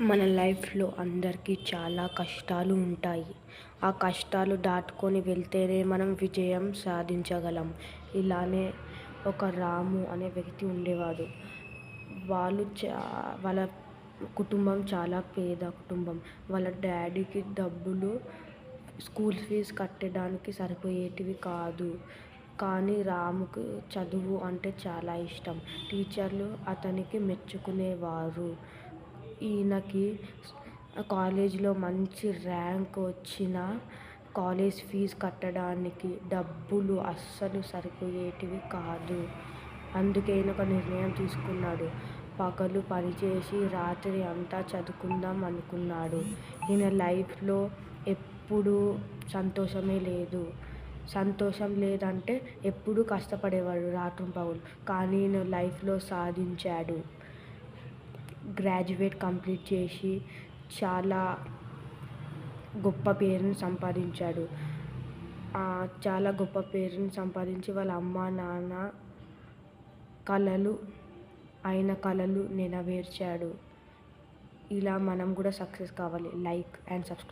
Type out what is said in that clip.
మన లైఫ్లో అందరికీ చాలా కష్టాలు ఉంటాయి. ఆ కష్టాలు దాటుకొని వెళ్తేనే మనం విజయం సాధించగలం. ఇలానే ఒక రాము అనే వ్యక్తి ఉండేవాడు. వాళ్ళు చా వాళ్ళ కుటుంబం చాలా పేద కుటుంబం. వాళ్ళ డాడీకి డబ్బులు స్కూల్ ఫీజు కట్టడానికి సరిపోయేటివి కాదు. కానీ రాముకు చదువు అంటే చాలా ఇష్టం. టీచర్లు అతనికి మెచ్చుకునేవారు. ఈయనకి కాలేజీలో మంచి ర్యాంక్ వచ్చిన కాలేజ్ ఫీజు కట్టడానికి డబ్బులు అస్సలు సరిపోయేటివి కాదు. అందుకే ఈయన ఒక నిర్ణయం తీసుకున్నాడు. పగలు పనిచేసి రాత్రి అంతా చదువుకుందాం అనుకున్నాడు. ఈయన లైఫ్లో ఎప్పుడూ సంతోషమే లేదు. సంతోషం లేదంటే ఎప్పుడూ కష్టపడేవాడు రాత్రింపగలు కానీ ఈయన లైఫ్లో సాధించాడు. గ్రాడ్యుయేట్ కంప్లీట్ చేసి చాలా గొప్ప పేరుని సంపాదించాడు. చాలా గొప్ప పేరుని సంపాదించి వాళ్ళ అమ్మ నాన్న కళలు ఆయన కళలు నెరవేర్చాడు. ఇలా మనం కూడా సక్సెస్ కావాలి. Like and subscribe.